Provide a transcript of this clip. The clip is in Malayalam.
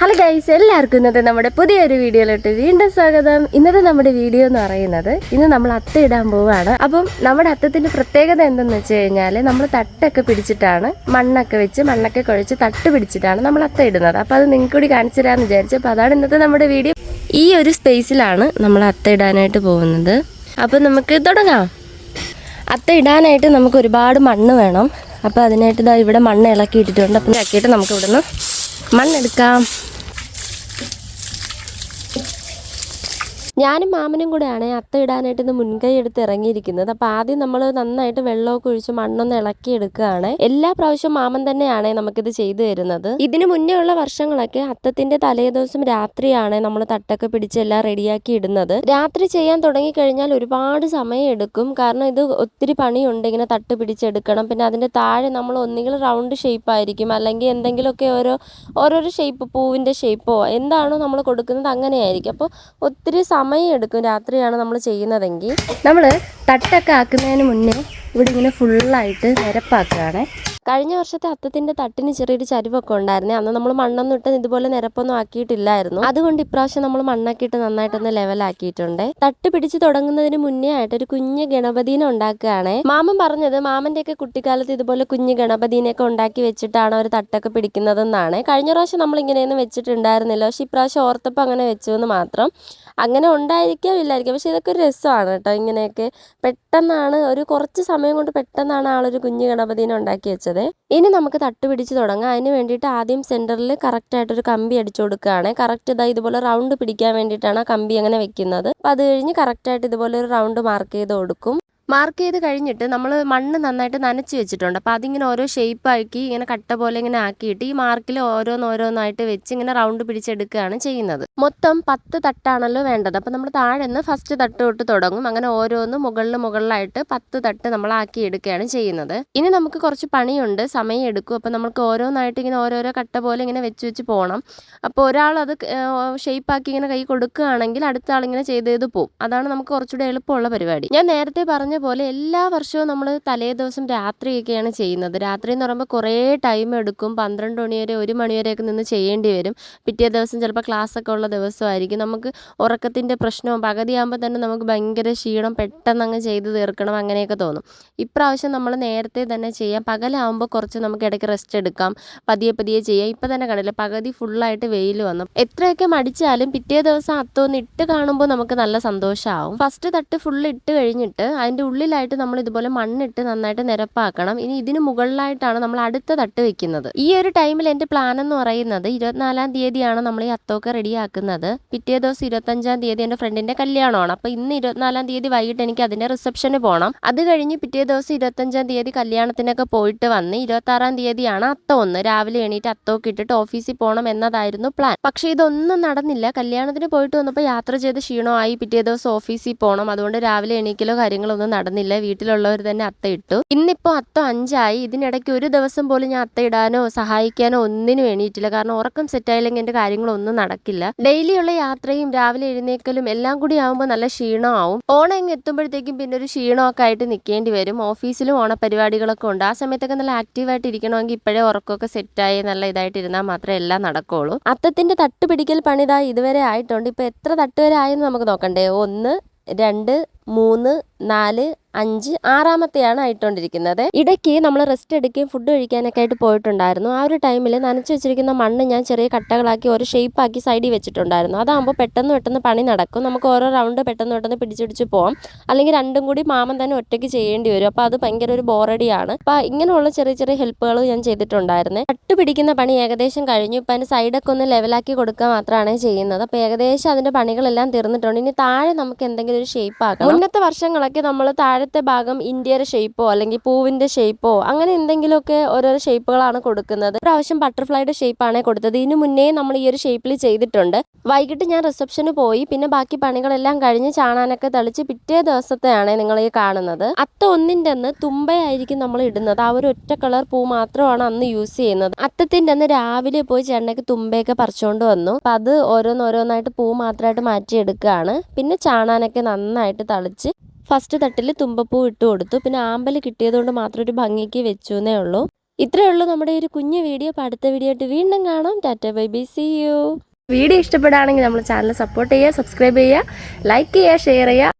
ഹലോ ഗൈസ് എല്ലാവർക്കും ഇന്നത്തെ നമ്മുടെ പുതിയൊരു വീഡിയോയിലോട്ട് വീണ്ടും സ്വാഗതം. ഇന്നത്തെ നമ്മുടെ വീഡിയോ എന്ന് പറയുന്നത് ഇന്ന് നമ്മൾ അത്ത ഇടാൻ പോവുകയാണ് അപ്പം നമ്മുടെ അത്തത്തിന്റെ പ്രത്യേകത എന്തെന്ന് വെച്ച് കഴിഞ്ഞാൽ നമ്മൾ തട്ടൊക്കെ പിടിച്ചിട്ടാണ് മണ്ണൊക്കെ വെച്ച് മണ്ണൊക്കെ കുഴച്ച് തട്ട് പിടിച്ചിട്ടാണ് നമ്മൾ അത്ത ഇടുന്നത്. അപ്പം അത് നിങ്ങൾക്ക് കൂടി കാണിച്ചു തരാമെന്ന് വിചാരിച്ചു അപ്പോൾ അതാണ് ഇന്നത്തെ നമ്മുടെ വീഡിയോ. ഈ ഒരു സ്പേസിലാണ് നമ്മൾ അത്ത ഇടാനായിട്ട് പോകുന്നത്. അപ്പം നമുക്ക് തുടങ്ങാം. അത്ത ഇടാനായിട്ട് നമുക്ക് ഒരുപാട് മണ്ണ് വേണം. അപ്പോൾ അതിനായിട്ട് ഇതാ ഇവിടെ മണ്ണ് ഇളക്കി ഇട്ടിട്ടുണ്ട് അപ്പം ഇളക്കിയിട്ട് നമുക്ക് ഇവിടുന്ന് മണ്ണെടുക്കാം. ഞാനും മാമനും കൂടെയാണ് അത്ത ഇടാനായിട്ട് ഇന്ന് മുൻകൈ എടുത്ത് ഇറങ്ങിയിരിക്കുന്നത്. അപ്പോൾ ആദ്യം നമ്മൾ നന്നായിട്ട് വെള്ളമൊക്കെ ഒഴിച്ച് മണ്ണൊന്ന് ഇളക്കി എടുക്കുകയാണ്. എല്ലാ പ്രാവശ്യവും മാമൻ തന്നെയാണ് നമുക്കിത് ചെയ്തു തരുന്നത്. ഇതിന് മുന്നേ ഉള്ള വർഷങ്ങളൊക്കെ അത്തത്തിന്റെ തലേദിവസം രാത്രിയാണ് നമ്മൾ തട്ടൊക്കെ പിടിച്ച് എല്ലാം റെഡിയാക്കി ഇടുന്നത്. രാത്രി ചെയ്യാൻ തുടങ്ങിക്കഴിഞ്ഞാൽ ഒരുപാട് സമയം എടുക്കും. കാരണം ഇത് ഒത്തിരി പണിയുണ്ട്. ഇങ്ങനെ തട്ട് പിടിച്ചെടുക്കണം. പിന്നെ അതിന്റെ താഴെ നമ്മൾ ഒന്നുകിൽ റൗണ്ട് ഷേപ്പ് ആയിരിക്കും. അല്ലെങ്കിൽ എന്തെങ്കിലുമൊക്കെ ഓരോ ഓരോരോ ഷേപ്പ് പൂവിന്റെ ഷേപ്പോ എന്താണോ നമ്മൾ കൊടുക്കുന്നത് അങ്ങനെയായിരിക്കും. അപ്പോൾ ഒത്തിരി സമയം എടുക്കും രാത്രിയാണ് നമ്മൾ ചെയ്യുന്നതെങ്കിൽ. നമ്മൾ തട്ടൊക്കെ ആക്കുന്നതിന് മുന്നേ ഇവിടെ ഇങ്ങനെ ഫുള്ളായിട്ട് നിരപ്പാക്കുകയാണ്. കഴിഞ്ഞ വർഷത്തെ അത്തത്തിന്റെ തട്ടിന് ചെറിയൊരു ചരിവൊക്കെ ഉണ്ടായിരുന്നേ. അന്ന് നമ്മൾ മണ്ണൊന്നും ഇട്ട് ഇതുപോലെ നിരപ്പൊന്നും ആക്കിയിട്ടില്ലായിരുന്നു. അതുകൊണ്ട് ഇപ്രാവശ്യം നമ്മൾ മണ്ണാക്കിയിട്ട് നന്നായിട്ടൊന്ന് ലെവലാക്കിയിട്ടുണ്ട് തട്ട് പിടിച്ച് തുടങ്ങുന്നതിന് മുന്നേ ആയിട്ട് ഒരു കുഞ്ഞ് ഗണപതിനെ ഉണ്ടാക്കുകയാണ്. മാമൻ പറഞ്ഞത് മാമന്റെ ഒക്കെ കുട്ടിക്കാലത്ത് ഇതുപോലെ കുഞ്ഞ് ഗണപതിനെയൊക്കെ ഉണ്ടാക്കി വെച്ചിട്ടാണ് അവർ തട്ടൊക്കെ പിടിക്കുന്നതെന്നാണ്. കഴിഞ്ഞ പ്രാവശ്യം നമ്മൾ ഇങ്ങനെയൊന്നും വെച്ചിട്ടുണ്ടായിരുന്നില്ല. പക്ഷെ ഇപ്രാവശ്യം ഓർത്തപ്പോൾ അങ്ങനെ വെച്ചു എന്ന് മാത്രം. അങ്ങനെ ഉണ്ടായിരിക്കാം ഇല്ലായിരിക്കാം പക്ഷെ ഇതൊക്കെ ഒരു രസമാണ് കേട്ടോ ഇങ്ങനെയൊക്കെ. പെട്ടെന്നാണ് ഒരു കുറച്ച് സമയം കൊണ്ട് പെട്ടെന്നാണ് ആളൊരു കുഞ്ഞു ഗണപതിനെ ഉണ്ടാക്കി വെച്ചത്. ഇനി നമുക്ക് തട്ട് പിടിച്ച് തുടങ്ങാം. അതിന് വേണ്ടിയിട്ട് ആദ്യം സെന്ററിൽ കറക്റ്റായിട്ടൊരു കമ്പി അടിച്ചു കൊടുക്കുകയാണ്. കറക്റ്റ് ഇതാ ഇതുപോലെ റൗണ്ട് പിടിക്കാൻ വേണ്ടിയിട്ടാണ് ആ കമ്പി അങ്ങനെ വെക്കുന്നത്. അപ്പോൾ അത് കഴിഞ്ഞ് കറക്റ്റായിട്ട് ഇതുപോലെ ഒരു റൗണ്ട് മാർക്ക് ചെയ്ത് കൊടുക്കും. മാർക്ക് ചെയ്ത് കഴിഞ്ഞിട്ട് നമ്മൾ മണ്ണ് നന്നായിട്ട് നനച്ച് വെച്ചിട്ടുണ്ട്. അപ്പോൾ അതിങ്ങനെ ഓരോ ഷേപ്പ് ആക്കി ഇങ്ങനെ കട്ട പോലെ ഇങ്ങനെ ആക്കിയിട്ട് ഈ മാർക്കിൽ ഓരോന്നോരോന്നായിട്ട് വെച്ച് ഇങ്ങനെ റൗണ്ട് പിടിച്ചെടുക്കുകയാണ് ചെയ്യുന്നത്. മൊത്തം പത്ത് തട്ടാണല്ലോ വേണ്ടത്. അപ്പോൾ നമ്മൾ താഴെ നിന്ന് ഫസ്റ്റ് തട്ട് തൊട്ട് തുടങ്ങും. അങ്ങനെ ഓരോന്ന് മുകളിൽ മുകളിലായിട്ട് പത്ത് തട്ട് നമ്മൾ ആക്കി എടുക്കുകയാണ് ചെയ്യുന്നത്. ഇനി നമുക്ക് കുറച്ച് പണിയുണ്ട്. സമയം എടുക്കും. അപ്പോൾ നമുക്ക് ഓരോന്നായിട്ട് ഇങ്ങനെ ഓരോരോ കട്ട പോലെ ഇങ്ങനെ വെച്ച് വെച്ച് പോകണം അപ്പോൾ ഒരാൾ അത് ഷേപ്പ് ആക്കി ഇങ്ങനെ കൈ കൊടുക്കുകയാണെങ്കിൽ അടുത്ത ആളിങ്ങനെ ചെയ്ത് ചെയ്ത് പോകും അതാണ് നമുക്ക് കുറച്ചുകൂടെ എളുപ്പമുള്ള പരിപാടി. ഞാൻ നേരത്തെ പറഞ്ഞ പോലെ എല്ലാ വർഷവും നമ്മൾ തലേ ദിവസം രാത്രിയൊക്കെയാണ് ചെയ്യുന്നത്. രാത്രി എന്ന് പറയുമ്പോൾ കുറേ ടൈം എടുക്കും. പന്ത്രണ്ട് മണി വരെ ഒരു മണി വരെയൊക്കെ നിന്ന് ചെയ്യേണ്ടി വരും. പിറ്റേ ദിവസം ചിലപ്പോൾ ക്ലാസ് ഒക്കെ ഉള്ള ദിവസമായിരിക്കും. നമുക്ക് ഉറക്കത്തിന്റെ പ്രശ്നവും പകുതിയാകുമ്പോൾ തന്നെ നമുക്ക് ഭയങ്കര ക്ഷീണം പെട്ടെന്ന് അങ്ങ് ചെയ്ത് തീർക്കണം അങ്ങനെയൊക്കെ തോന്നും. ഇപ്രാവശ്യം നമ്മൾ നേരത്തെ തന്നെ ചെയ്യാം. പകലാകുമ്പോൾ കുറച്ച് നമുക്ക് ഇടയ്ക്ക് റെസ്റ്റ് എടുക്കാം. പതിയെ പതിയെ ചെയ്യാം. ഇപ്പം തന്നെ കണ്ടില്ല പകുതി ഫുള്ളായിട്ട് വെയിൽ വന്നു. എത്രയൊക്കെ മടിച്ചാലും പിറ്റേ ദിവസം അത്തൊന്ന് ഇട്ട് കാണുമ്പോൾ നമുക്ക് നല്ല സന്തോഷമാവും ഫസ്റ്റ് തട്ട് ഫുള്ള് ഇട്ട് കഴിഞ്ഞിട്ട് അതിന്റെ ഉള്ളിലായിട്ട് നമ്മൾ ഇതുപോലെ മണ്ണിട്ട് നന്നായിട്ട് നിരപ്പാക്കണം. ഇനി ഇതിന് മുകളിലായിട്ടാണ് നമ്മൾ അടുത്ത തട്ട് വെക്കുന്നത്. ഈ ഒരു ടൈമിൽ എന്റെ പ്ലാൻ എന്ന് പറയുന്നത് ഇരുപത്തിനാലാം തീയതിയാണ് നമ്മൾ ഈ അത്തൊക്കെ റെഡിയാക്കുന്നത് പിറ്റേ ദിവസം ഇരുപത്തഞ്ചാം തീയതി എന്റെ ഫ്രണ്ടിന്റെ കല്യാണമാണ്. അപ്പോൾ ഇന്ന് ഇരുപത്തിനാലാം തീയതി വൈകിട്ട് എനിക്ക് അതിന്റെ റിസപ്ഷന് പോകണം അത് കഴിഞ്ഞ് പിറ്റേ ദിവസം ഇരുപത്തഞ്ചാം തീയതി കല്യാണത്തിനൊക്കെ പോയിട്ട് വന്ന് ഇരുപത്തി ആറാം തീയതിയാണ് അത്ത ഒന്ന്. രാവിലെ എണീറ്റ് അത്തൊക്കെ ഇട്ടിട്ട് ഓഫീസിൽ പോകണം എന്നതായിരുന്നു പ്ലാൻ പക്ഷേ ഇതൊന്നും നടന്നില്ല. കല്യാണത്തിന് പോയിട്ട് വന്നപ്പോൾ യാത്ര ചെയ്ത് ക്ഷീണമായി. പിറ്റേ ദിവസം ഓഫീസിൽ പോകണം അതുകൊണ്ട് രാവിലെ എണീക്കലോ കാര്യങ്ങളോ ഒന്നും നടന്നില്ല. വീട്ടിലുള്ളവർ തന്നെ അത്ത ഇട്ടു. ഇന്നിപ്പോൾ അത്ത അഞ്ചായി. ഇതിനിടയ്ക്ക് ഒരു ദിവസം പോലും ഞാൻ അത്ത ഇടാനോ സഹായിക്കാനോ ഒന്നിനും എണീറ്റില്ല. കാരണം ഉറക്കം സെറ്റായില്ലെങ്കിൽ എന്റെ കാര്യങ്ങളൊന്നും നടക്കില്ല. ഡെയിലിയുള്ള യാത്രയും രാവിലെ എഴുന്നേക്കലും എല്ലാം കൂടി ആവുമ്പോൾ നല്ല ക്ഷീണമാവും. ഓണം ഇങ്ങ് എത്തുമ്പോഴത്തേക്കും പിന്നെ ഒരു ക്ഷീണമൊക്കെ ആയിട്ട് നിൽക്കേണ്ടി വരും. ഓഫീസിലും ഓണപരിപാടികളൊക്കെ ഉണ്ട്. ആ സമയത്തൊക്കെ നല്ല ആക്റ്റീവായിട്ട് ഇരിക്കണമെങ്കിൽ ഇപ്പോഴേ ഉറക്കമൊക്കെ സെറ്റായി നല്ല ഇതായിട്ട് ഇരുന്നാൽ മാത്രമേ എല്ലാം നടക്കുകയുള്ളൂ അത്തത്തിന്റെ തട്ടുപിടിക്കൽ പണിതാ ഇതുവരെ ആയിട്ടുണ്ട്. ഇപ്പൊ എത്ര തട്ട് വരെ ആയെന്ന് നമുക്ക് നോക്കണ്ടേ? ഒന്ന് രണ്ട് മൂന്ന് നാല് അഞ്ച് ആറാമത്തെയാണ് ആയിക്കൊണ്ടിരിക്കുന്നത്. ഇടയ്ക്ക് നമ്മൾ റെസ്റ്റ് എടുക്കുകയും ഫുഡ് കഴിക്കാനൊക്കെ ആയിട്ട് പോയിട്ടുണ്ടായിരുന്നു. ആ ഒരു ടൈമിൽ നനച്ച് വെച്ചിരിക്കുന്ന മണ്ണ് ഞാൻ ചെറിയ കട്ടകളാക്കി ഓരോ ഷേപ്പ് ആക്കി സൈഡിൽ വെച്ചിട്ടുണ്ടായിരുന്നു. അതാകുമ്പോൾ പെട്ടെന്ന് പെട്ടെന്ന് പണി നടക്കും. നമുക്ക് ഓരോ റൗണ്ട് പെട്ടെന്ന് പെട്ടെന്ന് പിടിച്ചിടിച്ച് പോകാം അല്ലെങ്കിൽ രണ്ടും കൂടി മാമൻ തന്നെ ഒറ്റയ്ക്ക് ചെയ്യേണ്ടി വരും. അപ്പോൾ അത് ഭയങ്കര ഒരു ബോറടിയാണ് അപ്പോൾ ഇങ്ങനെയുള്ള ചെറിയ ചെറിയ ഹെൽപ്പുകൾ ഞാൻ ചെയ്തിട്ടുണ്ടായിരുന്നു. കട്ട് പിടിക്കുന്ന പണി ഏകദേശം കഴിഞ്ഞു. ഇപ്പം അതിന്റെ സൈഡൊക്കെ ഒന്ന് ലെവലാക്കി കൊടുക്കുക മാത്രമാണ് ചെയ്യുന്നത്. അപ്പോൾ ഏകദേശം അതിന്റെ പണികളെല്ലാം തീർന്നിട്ടുണ്ട്. ഇനി താഴെ നമുക്ക് എന്തെങ്കിലും ഒരു ഷേപ്പ് ആക്കാം മുന്നത്തെ വർഷങ്ങളൊക്കെ നമ്മൾ താഴത്തെ ഭാഗം ഇന്ത്യയുടെ ഷേപ്പോ അല്ലെങ്കിൽ പൂവിന്റെ ഷേപ്പോ അങ്ങനെ എന്തെങ്കിലുമൊക്കെ ഓരോരോ ഷേപ്പുകളാണ് കൊടുക്കുന്നത്. പ്രാവശ്യം ബട്ടർഫ്ലൈയുടെ ഷേപ്പാണ് കൊടുത്തത്. ഇതിനു മുന്നേ നമ്മൾ ഈ ഒരു ഷേപ്പിൽ ചെയ്തിട്ടുണ്ട്. വൈകിട്ട് ഞാൻ റിസപ്ഷന് പോയി. പിന്നെ ബാക്കി പണികളെല്ലാം കഴിഞ്ഞ് ചാണാനൊക്കെ തളിച്ച് പിറ്റേ ദിവസത്തെയാണ് നിങ്ങൾ ഈ കാണുന്നത്. അത്ത ഒന്നിന്റെ അന്ന് തുമ്പയായിരിക്കും നമ്മൾ ഇടുന്നത്. ആ ഒരു ഒറ്റ കളർ പൂ മാത്രമാണ് അന്ന് യൂസ് ചെയ്യുന്നത്. അത്തത്തിന്റെ അന്ന് രാവിലെ പോയി ചേട്ടനൊക്കെ തുമ്പയൊക്കെ പറിച്ചുകൊണ്ട് വന്നു. അപ്പം അത് ഓരോന്നോരോന്നായിട്ട് പൂ മാത്രമായിട്ട് മാറ്റിയെടുക്കുകയാണ് പിന്നെ ചാണാനൊക്കെ നന്നായിട്ട് തളിച്ച് ഫസ്റ്റ് തട്ടിൽ തുമ്പപ്പൂ ഇട്ട് കൊടുത്തു. പിന്നെ ആമ്പൽ കിട്ടിയതുകൊണ്ട് മാത്രം ഒരു ഭംഗിക്ക് വെച്ചു എന്നേ ഉള്ളൂ. ഇത്രയേ ഉള്ളൂ നമ്മുടെ ഒരു കുഞ്ഞു വീഡിയോ. അപ്പോൾ അടുത്ത വീഡിയോ ആയിട്ട് വീണ്ടും കാണാം. Tata bye bye see you video ഇഷ്ടപ്പെടുകയാണെങ്കിൽ നമ്മൾ ചാനൽ സപ്പോർട്ട് ചെയ്യുക സബ്സ്ക്രൈബ് ചെയ്യുക ലൈക്ക് ചെയ്യുക ഷെയർ ചെയ്യുക.